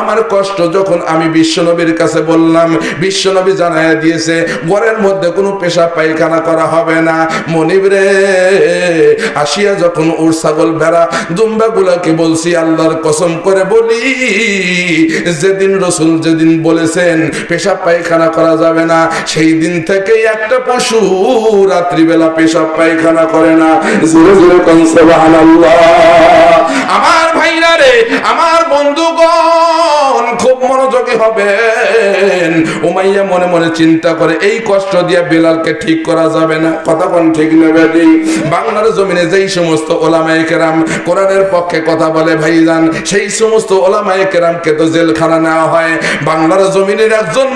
আমার কষ্ট যখন আমি বিশ্বনবীর কাছে বললাম, বিশ্বনবী জানাইয়া দিয়েছে, ঘরের মধ্যে কোনো পেশা পায়খানা করা হবে না। মনিব রে, আসিয়া যখন ওর ছাগল, ভেড়া দুম্বা গুলাকে বলছি, আল্লাহর কসম করে বলি, যেদিন রসুল যেদিন বলেছেন, পেশাব পায়খানা করা যাবে না, সেই দিন থেকে একটা পশু রাত্রিবেলা পেশাব পায়খানা করে না। আমার ভাইরা রে, আমার মনোযোগী হবেন। উমাইয়া মনে মনে চিন্তা করে, এই কষ্ট দিয়ে বেলালকে ঠিক করা যাবে না। কথা কোন ঠিক নেবে বাংলার জমিনে যেই সমস্ত ওলামায়ে কেরাম কোরআনের পক্ষে কথা বলে, ভাইজান, সেই সমস্ত ওলামায়ে কেরামকে তো জেলখানা নেওয়া হয়। বাংলার জমিনের একজন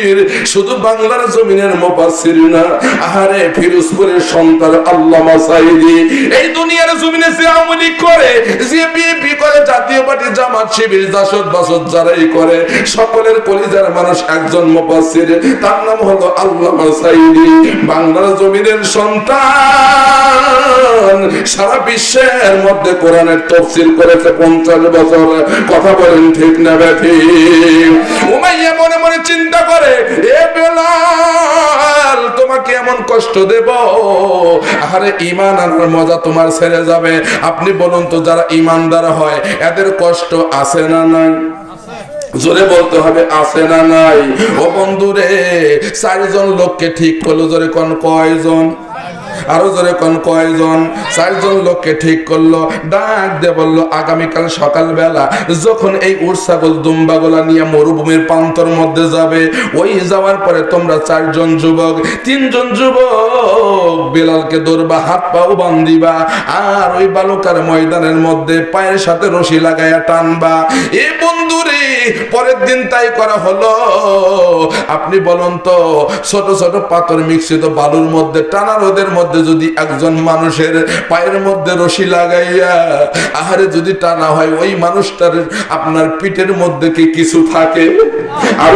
মুফাসসির শুধু বাংলার জমিনের মুফাসসির না, আহারে ফিরোজপুরের সন্তান আল্লামা সাইদি এই দুনিয়ার জমিনে যে আওয়ামী করে, যে বিএনপি করে, জাতীয় পার্টি, জামাত, শিবির, জাসদ বাসদ যারাই করে, সকলের কলিজার মানুষ একজন মুফাসসির। তার নাম হলো আল্লামা সাইদি বাংলার জমিনের সন্তান সারা বিশ্বের মধ্যে কোরআনের তফসিল করেছে পঞ্চাশ বছর। কথা বলেন ঠিক না ব্যাঠি উমাইয়া মনে কষ্ট দেব। আরে ইমান আনার মজা তোমার ছেড়ে যাবে। আপনি বলুন তো, যারা ইমানদার হয়, এদের কষ্ট আছে না নাই? জোরে বলতে হবে, আছে না নাই? ও বন্ধুরে, চারজন লোককে ঠিক করল, জোরে কোন, কয়জন? আরও জোরে কোন, কয়জন? চারজন লোককে ঠিক করল, ডাক দিয়ে বলল, আগামীকাল সকালবেলা যখন এই উট, ছাগল, দুম্বাগুলা নিয়ে মরুভূমির প্রান্তর মধ্যে যাবে, ওই যাওয়ার পরে তোমরা চারজন যুবক, তিনজন যুবক বেলালকে ধরবা, হাত পাও বান্দিবা আর ওই বালুকার ময়দানের মধ্যে পায়ের সাথে রশি লাগাইয়া টানবা। এ বন্ধুরে, পরের দিন তাই করা হলো। আপনি বলুন তো, ছোট ছোট পাথর মিশ্রিত বালুর মধ্যে, টানা রোদের মধ্যে যদি একজন মানুষের পায়ের মধ্যে রশি লাগাইয়া, আহারে যদি টানা হয়, ওই মানুষটার আপনার পিঠের মধ্যে কি কিছু থাকে? আর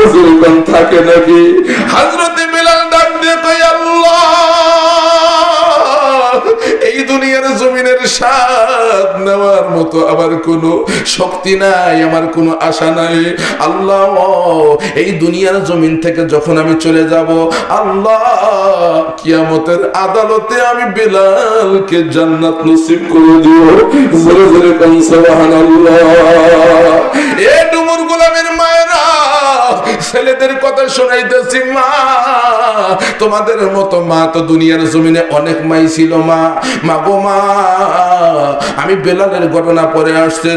থাকে নাকি? হাজরতে বেলাল স্বাদ নেওয়ার মতো আমার কোনো শক্তি নাই, আমার কোনো আশা নাই। আল্লাহ, এই দুনিয়ার জমিন থেকে যখন আমি চলে যাব, আল্লাহ, কিয়ামতের আদালতে আমি বিলালকে জান্নাত নসিব করে দিও জোরে জোরে কোন, সুবহানাল্লাহ। ছেলেদের কথা শোনাইতেছি মা। তোমাদের মতো মা তো দুনিয়ার জমিনে অনেক মাই ছিল মা। মা গো মা, আমি বেলালের ঘটনা পরে আসছে